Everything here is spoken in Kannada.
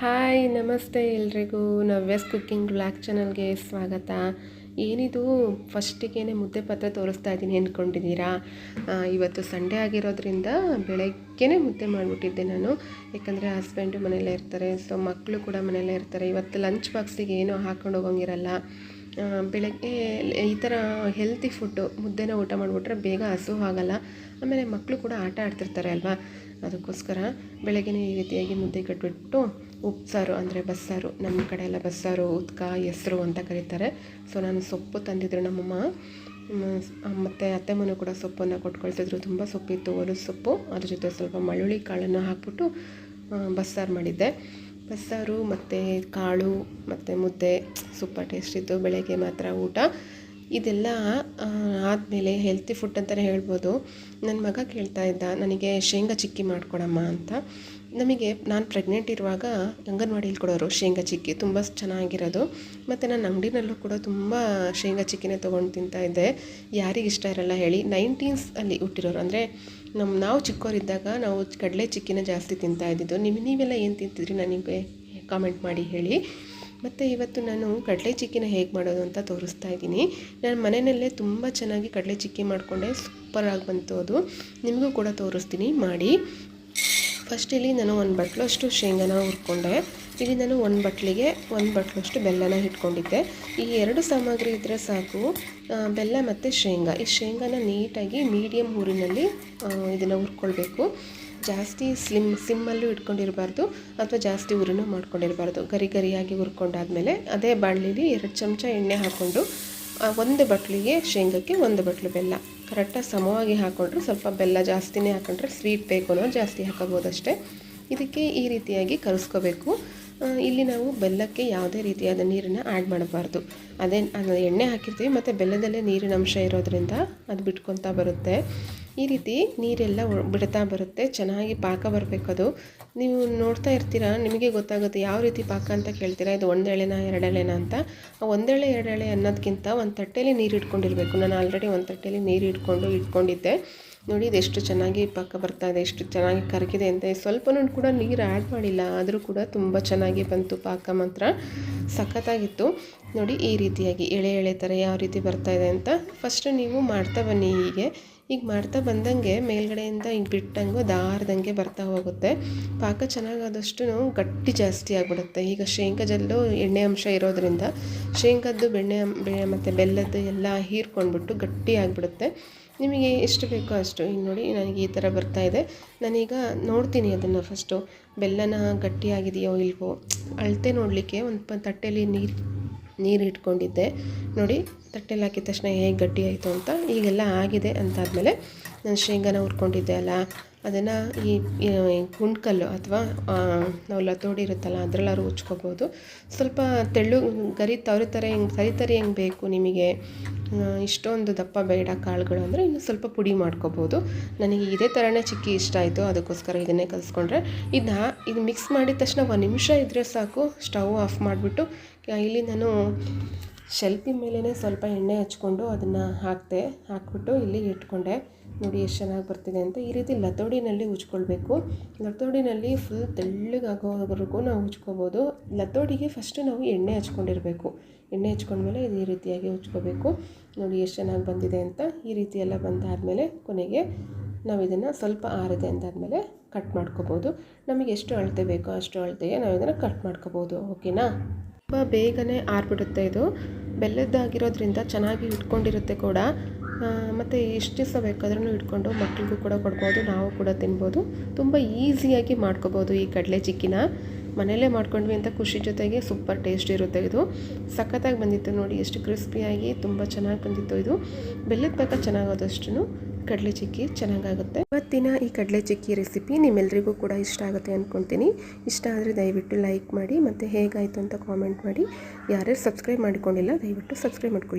ಹಾಯ್, ನಮಸ್ತೆ ಎಲ್ರಿಗೂ. ನವ್ಯಸ್ ಕುಕ್ಕಿಂಗ್ ಬ್ಲಾಕ್ ಚಾನಲ್ಗೆ ಸ್ವಾಗತ. ಏನಿದು? ಫಸ್ಟಿಗೇನೆ ಮುದ್ದೆ ಪಾತ್ರೆ ತೋರಿಸ್ತಾ ಇದ್ದೀನಿ ಅಂದ್ಕೊಂಡಿದ್ದೀರಾ? ಇವತ್ತು ಸಂಡೇ ಆಗಿರೋದ್ರಿಂದ ಬೆಳಗ್ಗೆನೇ ಮುದ್ದೆ ಮಾಡಿಬಿಟ್ಟಿದ್ದೆ ನಾನು. ಯಾಕಂದರೆ ಹಸ್ಬೆಂಡು ಮನೆಯಲ್ಲೇ ಇರ್ತಾರೆ, ಸೊ ಮಕ್ಕಳು ಕೂಡ ಮನೆಯಲ್ಲೇ ಇರ್ತಾರೆ. ಇವತ್ತು ಲಂಚ್ ಬಾಕ್ಸಿಗೆ ಏನೂ ಹಾಕೊಂಡು ಹೋಗೋಂಗಿರಲ್ಲ. ಬೆಳಗ್ಗೆ ಈ ಥರ ಹೆಲ್ತಿ ಫುಡ್ಡು ಮುದ್ದೆನ ಊಟ ಮಾಡಿಬಿಟ್ರೆ ಬೇಗ ಹಸು ಆಗಲ್ಲ. ಆಮೇಲೆ ಮಕ್ಕಳು ಕೂಡ ಆಟ ಆಡ್ತಿರ್ತಾರೆ ಅಲ್ವಾ? ಅದಕ್ಕೋಸ್ಕರ ಬೆಳಗ್ಗೆನೇ ಈ ರೀತಿಯಾಗಿ ಮುದ್ದೆ ಕಟ್ಬಿಟ್ಟು ಉಪ್ಸಾರು ಅಂದರೆ ಬಸ್ಸಾರು. ನಮ್ಮ ಕಡೆ ಎಲ್ಲ ಬಸ್ಸಾರು, ಉದ್ಕ, ಹೆಸರು ಅಂತ ಕರೀತಾರೆ. ಸೊ ನಾನು ಸೊಪ್ಪು ತಂದಿದ್ರು ನಮ್ಮಮ್ಮ ಮತ್ತು ಅತ್ತೆ ಮನೆ ಕೂಡ ಸೊಪ್ಪನ್ನು ಕೊಟ್ಕೊಳ್ತಿದ್ರು. ತುಂಬ ಸೊಪ್ಪಿತ್ತು ಒಲಸು ಸೊಪ್ಪು. ಅದ್ರ ಜೊತೆ ಸ್ವಲ್ಪ ಮಳ್ಳುಳ್ಳಿ ಕಾಳನ್ನು ಹಾಕ್ಬಿಟ್ಟು ಬಸ್ಸಾರು ಮಾಡಿದ್ದೆ. ಬಸ್ಸಾರು ಮತ್ತು ಕಾಳು, ಮತ್ತು ಮುದ್ದೆ, ಸೂಪರ್ ಟೇಸ್ಟ್ ಇತ್ತು. ಬೆಳಗ್ಗೆ ಮಾತ್ರ ಊಟ. ಇದೆಲ್ಲ ಆದಮೇಲೆ ಹೆಲ್ತಿ ಫುಡ್ ಅಂತಲೇ ಹೇಳ್ಬೋದು. ನನ್ನ ಮಗ ಕೇಳ್ತಾ ಇದ್ದ, ನನಗೆ ಶೇಂಗಾ ಚಿಕ್ಕಿ ಮಾಡ್ಕೊಡಮ್ಮ ಅಂತ. ನಮಗೆ ನಾನು ಪ್ರೆಗ್ನೆಂಟ್ ಇರುವಾಗ ಅಂಗನವಾಡಿಯಲ್ಲಿ ಕೊಡೋರು ಶೇಂಗಾ ಚಿಕ್ಕಿ ತುಂಬ ಚೆನ್ನಾಗಿರೋದು. ಮತ್ತು ನಾನು ಅಂಗಡಿನಲ್ಲೂ ಕೂಡ ತುಂಬ ಶೇಂಗಾ ಚಿಕ್ಕಿನೇ ತೊಗೊಂಡು ತಿಂತಾ ಇದ್ದೆ. ಯಾರಿಗೆ ಇಷ್ಟ ಇರಲ್ಲ ಹೇಳಿ. ನೈನ್ಟೀನ್ಸ್ ಅಲ್ಲಿ ಹುಟ್ಟಿರೋರು. ಅಂದರೆ ನಮ್ಮ ನಾವು ಚಿಕ್ಕವರಿದ್ದಾಗ ನಾವು ಕಡಲೆ ಚಿಕ್ಕಿನ ಜಾಸ್ತಿ ತಿಂತಾ ಇದ್ದಿದ್ದು. ನಿಮ್ಮ ನೀವೆಲ್ಲ ಏನು ತಿಂತಿದ್ರಿ? ನನಗೆ ಕಾಮೆಂಟ್ ಮಾಡಿ ಹೇಳಿ. ಮತ್ತು ಇವತ್ತು ನಾನು ಕಡಲೆ ಚಿಕ್ಕಿನ ಹೇಗೆ ಮಾಡೋದು ಅಂತ ತೋರಿಸ್ತಾ ಇದ್ದೀನಿ. ನಾನು ಮನೆಯಲ್ಲೇ ತುಂಬ ಚೆನ್ನಾಗಿ ಕಡಲೆ ಚಿಕ್ಕಿ ಮಾಡಿಕೊಂಡೆ. ಸೂಪರಾಗಿ ಬಂತು ಅದು. ನಿಮಗೂ ಕೂಡ ತೋರಿಸ್ತೀನಿ. ಮಾಡಿ. ಫಸ್ಟ್ ಇಲ್ಲಿ ನಾನು ಒಂದು ಬಟ್ಲಷ್ಟು ಶೇಂಗಾನ ಹುರ್ಕೊಂಡೆ. ಇಲ್ಲಿ ನಾನು ಒಂದು ಬಟ್ಲಿಗೆ ಒಂದು ಬಟ್ಲಷ್ಟು ಬೆಲ್ಲನ ಇಟ್ಕೊಂಡಿದ್ದೆ ಈ ಎರಡು ಸಾಮಗ್ರಿ ಇದ್ದರೆ ಸಾಕು. ಬೆಲ್ಲ ಮತ್ತು ಶೇಂಗಾ. ಈ ಶೇಂಗಾನ ನೀಟಾಗಿ ಮೀಡಿಯಮ್ ಊರಿನಲ್ಲಿ ಇದನ್ನು ಹುರ್ಕೊಳ್ಬೇಕು. ಜಾಸ್ತಿ ಸ್ಲಿಮ್ ಸಿಮ್ಮಲ್ಲೂ ಇಟ್ಕೊಂಡಿರಬಾರ್ದು ಅಥವಾ ಜಾಸ್ತಿ ಉರಿನೂ ಮಾಡ್ಕೊಂಡಿರಬಾರ್ದು. ಗರಿ ಗರಿಯಾಗಿ ಹುರ್ಕೊಂಡಾದಮೇಲೆ ಅದೇ ಬಾಣಲಿಲಿ ಎರಡು ಚಮಚ ಎಣ್ಣೆ ಹಾಕ್ಕೊಂಡು ಒಂದು ಬಟ್ಲಿಗೆ ಶೇಂಗಕ್ಕೆ ಒಂದು ಬಟ್ಲು ಬೆಲ್ಲ. ಕರೆಕ್ಟಾಗಿ ಸಮವಾಗಿ ಹಾಕ್ಕೊಂಡ್ರೆ ಸ್ವಲ್ಪ ಬೆಲ್ಲ ಜಾಸ್ತಿನೇ ಹಾಕೊಂಡ್ರೆ ಸ್ವೀಟ್ ಬೇಕು ಅನ್ನೋ ಜಾಸ್ತಿ ಹಾಕೋಬೋದು ಅಷ್ಟೇ ಇದಕ್ಕೆ ಈ ರೀತಿಯಾಗಿ ಕಲಸ್ಕೋಬೇಕು ಇಲ್ಲಿ ನಾವು ಬೆಲ್ಲಕ್ಕೆ ಯಾವುದೇ ರೀತಿಯಾದ ನೀರನ್ನು ಆ್ಯಡ್ ಮಾಡಬಾರ್ದು. ಅದೇ ಎಣ್ಣೆ ಹಾಕಿರ್ತೀವಿ, ಮತ್ತು ಬೆಲ್ಲದಲ್ಲೇ ನೀರಿನ ಅಂಶ ಇರೋದ್ರಿಂದ ಅದು ಬಿಟ್ಕೊತಾ ಬರುತ್ತೆ. ಈ ರೀತಿ ನೀರೆಲ್ಲ ಬಿಡ್ತಾ ಬರುತ್ತೆ. ಚೆನ್ನಾಗಿ ಪಾಕ ಬರಬೇಕದು ನೀವು ನೋಡ್ತಾ ಇರ್ತೀರಾ? ನಿಮಗೆ ಗೊತ್ತಾಗುತ್ತೆ ಯಾವ ರೀತಿ ಪಾಕ ಅಂತ ಕೇಳ್ತೀರಾ? ಇದು ಒಂದೆಳೆನಾ, ಎರಡೆಳೆನಾ ಅಂತ. ಒಂದೆಳೆ, ಎರಡೆಳೆ ಅನ್ನೋದಕ್ಕಿಂತ ಒಂದು ತಟ್ಟೆಯಲ್ಲಿ ನೀರು ಇಟ್ಕೊಂಡಿರಬೇಕು. ನಾನು ಆಲ್ರೆಡಿ ಒಂದು ತಟ್ಟೆಯಲ್ಲಿ ನೀರು ಇಟ್ಕೊಂಡು ಇಟ್ಕೊಂಡಿದ್ದೆ. ನೋಡಿ, ಇದೆಷ್ಟು ಚೆನ್ನಾಗಿ ಪಾಕ ಬರ್ತಾ ಇದೆ, ಎಷ್ಟು ಚೆನ್ನಾಗಿ ಕರಗಿದೆ ಅಂತ. ಸ್ವಲ್ಪನೂ ಕೂಡ ನೀರು ಆ್ಯಡ್ ಮಾಡಿಲ್ಲ. ಆದರೂ ಕೂಡ ತುಂಬ ಚೆನ್ನಾಗಿ ಬಂತು ಪಾಕ ಮಾತ್ರ. ಸಖತ್ತಾಗಿತ್ತು. ನೋಡಿ, ಈ ರೀತಿಯಾಗಿ ಎಳೆ ಎಳೆ ಥರ ಯಾವ ರೀತಿ ಬರ್ತಾ ಇದೆ ಅಂತ. ಫಸ್ಟ್ ನೀವು ಮಾಡ್ತಾ ಬನ್ನಿ ಹೀಗೆ. ಈಗ ಮಾಡ್ತಾ ಬಂದಂಗೆ ಮೇಲ್ಗಡೆಯಿಂದ ಹಿಂಗೆ ಬಿಟ್ಟಂಗೆ ದಾರದಂಗೆ ಬರ್ತಾ ಹೋಗುತ್ತೆ. ಪಾಕ ಚೆನ್ನಾಗಾದಷ್ಟು ಗಟ್ಟಿ ಜಾಸ್ತಿ ಆಗಿಬಿಡುತ್ತೆ. ಈಗ ಶೇಂಗಾದಲ್ಲೂ ಎಣ್ಣೆ ಅಂಶ ಇರೋದ್ರಿಂದ ಶೇಂಗದ್ದು ಬೆಣ್ಣೆ ಬೆಣ್ಣೆ ಮತ್ತು ಬೆಲ್ಲದ್ದು ಎಲ್ಲ ಹೀರ್ಕೊಂಡ್ಬಿಟ್ಟು ಗಟ್ಟಿ ಆಗಿಬಿಡುತ್ತೆ. ನಿಮಗೆ ಎಷ್ಟು ಬೇಕೋ ಅಷ್ಟು. ಈಗ ನೋಡಿ, ನನಗೆ ಈ ಥರ ಬರ್ತಾ ಇದೆ. ನಾನೀಗ ನೋಡ್ತೀನಿ ಅದನ್ನು ಫಸ್ಟು. ಬೆಲ್ಲನ ಗಟ್ಟಿಯಾಗಿದೆಯೋ ಇಲ್ವೋ. ಅಳತೆ ನೋಡಲಿಕ್ಕೆ ಒಂದು ತಟ್ಟೆಯಲ್ಲಿ ನೀರು ನೀರು ಇಟ್ಕೊಂಡಿದ್ದೆ. ನೋಡಿ, ತಟ್ಟೆಲಿ ಹಾಕಿದ ತಕ್ಷಣ ಹೇಗೆ ಗಟ್ಟಿ ಆಯಿತು ಅಂತ, ಈಗೆಲ್ಲ ಆಗಿದೆ ಅಂತಾದಮೇಲೆ ನಾನು ಶೇಂಗಾನ ಹುರ್ಕೊಂಡಿದ್ದೆ ಅಲ್ಲ. ಅದನ್ನು ಈ ಕುಣ್ಕಲ್ಲು ಅಥವಾ ನಾವು ಲತೋಡಿ ಇರುತ್ತಲ್ಲ, ಅದರಲ್ಲಾದ್ರು ಉಚ್ಕೋಬೋದು. ಸ್ವಲ್ಪ ತೆಳ್ಳು ಗರಿ ತವರಿತಾರೆ ಹೆಂಗೆ, ಸರಿತರಿ ಹೆಂಗೆ ಬೇಕು ನಿಮಗೆ? ಇಷ್ಟೊಂದು ದಪ್ಪ ಬೇಡ ಕಾಳುಗಳು ಅಂದರೆ ಇನ್ನು ಸ್ವಲ್ಪ ಪುಡಿ ಮಾಡ್ಕೋಬೋದು. ನನಗೆ ಇದೇ ಥರನೇ ಚಿಕ್ಕಿ ಇಷ್ಟ ಆಯಿತು, ಅದಕ್ಕೋಸ್ಕರ ಇದನ್ನೇ ಕಲಿಸ್ಕೊಂಡ್ರೆ. ಇದನ್ನ ಇದು ಮಿಕ್ಸ್ ಮಾಡಿದ ತಕ್ಷಣ ಒಂದು ನಿಮಿಷ ಇದ್ದರೆ ಸಾಕು, ಸ್ಟವ್ ಆಫ್ ಮಾಡಿಬಿಟ್ಟು ಇಲ್ಲಿ ನಾನು ಶೆಲ್ಫಿ ಮೇಲೇ ಸ್ವಲ್ಪ ಎಣ್ಣೆ ಹಚ್ಕೊಂಡು ಅದನ್ನು ಹಾಕಿದೆ ಹಾಕ್ಬಿಟ್ಟು ಇಲ್ಲಿ ಇಟ್ಕೊಂಡೆ. ನೋಡಿ ಎಷ್ಟು ಚೆನ್ನಾಗಿ ಬರ್ತಿದೆ ಅಂತ. ಈ ರೀತಿ ಲತೋಡಿನಲ್ಲಿ ಉಜ್ಕೊಳ್ಬೇಕು. ಲತೋಡಿನಲ್ಲಿ ಫುಲ್ ತೆಳ್ಳಗಾಗೋವರೆಗೂ ನಾವು ಉಜ್ಕೋಬೋದು. ಲತೋಡಿಗೆ ಫಸ್ಟು ನಾವು ಎಣ್ಣೆ ಹಚ್ಕೊಂಡಿರಬೇಕು. ಎಣ್ಣೆ ಹಚ್ಕೊಂಡ್ಮೇಲೆ ಇದು ಈ ರೀತಿಯಾಗಿ ಉಜ್ಕೋಬೇಕು. ನೋಡಿ ಎಷ್ಟು ಚೆನ್ನಾಗಿ ಬಂದಿದೆ ಅಂತ. ಈ ರೀತಿ ಎಲ್ಲ ಬಂದಾದಮೇಲೆ ಕೊನೆಗೆ ನಾವು ಇದನ್ನು ಸ್ವಲ್ಪ ಆರಿದೆ ಅಂದಾದಮೇಲೆ ಕಟ್ ಮಾಡ್ಕೋಬೋದು. ನಮಗೆ ಎಷ್ಟು ಅಳತೆ ಬೇಕೋ ಅಷ್ಟು ಅಳತೆಗೆ ನಾವು ಇದನ್ನು ಕಟ್ ಮಾಡ್ಕೋಬೋದು. ಓಕೆನಾ ತುಂಬ ಬೇಗನೆ ಆರಿಬಿಡುತ್ತೆ ಇದು. ಬೆಲ್ಲದ್ದಾಗಿರೋದ್ರಿಂದ ಚೆನ್ನಾಗಿ ಇಟ್ಕೊಂಡಿರುತ್ತೆ ಕೂಡ. ಮತ್ತು ಎಷ್ಟು ದಿವಸ ಬೇಕಾದ್ರೂ ಇಟ್ಕೊಂಡು ಮಕ್ಕಳಿಗೂ ಕೂಡ ಕೊಡ್ಬೋದು, ನಾವು ಕೂಡ ತಿನ್ಬೋದು. ತುಂಬ ಈಸಿಯಾಗಿ ಮಾಡ್ಕೋಬೋದು ಈ ಕಡಲೆ ಚಿಕ್ಕಿನ. ಮನೆಯಲ್ಲೇ ಮಾಡ್ಕೊಂಡ್ವಿ ಅಂತ ಖುಷಿ ಜೊತೆಗೆ ಸೂಪರ್ ಟೇಸ್ಟ್ ಇರುತ್ತೆ ಇದು. ಸಖತ್ತಾಗಿ ಬಂದಿತ್ತು ನೋಡಿ, ಎಷ್ಟು ಕ್ರಿಸ್ಪಿಯಾಗಿ, ತುಂಬ ಚೆನ್ನಾಗಿ ಬಂದಿತ್ತು ಇದು. ಬೆಲ್ಲದ ಪಾಕ ಚೆನ್ನಾಗೋದಷ್ಟು ಕಡಲೆ ಚಿಕ್ಕಿ ಚೆನ್ನಾಗಾಗುತ್ತೆ. ಇವತ್ತಿನ ಈ ಕಡಲೆ ಚಿಕ್ಕಿ ರೆಸಿಪಿ ನಿಮ್ಮೆಲ್ಲರಿಗೂ ಕೂಡ ಇಷ್ಟ ಆಗುತ್ತೆ ಅಂದ್ಕೊಳ್ತೀನಿ ಇಷ್ಟ ಆದರೆ ದಯವಿಟ್ಟು ಲೈಕ್ ಮಾಡಿ ಮತ್ತು ಹೇಗಾಯಿತು ಅಂತ ಕಾಮೆಂಟ್ ಮಾಡಿ. ಯಾರ್ಯಾರು ಸಬ್ಸ್ಕ್ರೈಬ್ ಮಾಡಿಕೊಂಡಿಲ್ಲ, ದಯವಿಟ್ಟು ಸಬ್ಸ್ಕ್ರೈಬ್ ಮಾಡ್ಕೊಳ್ಳಿ.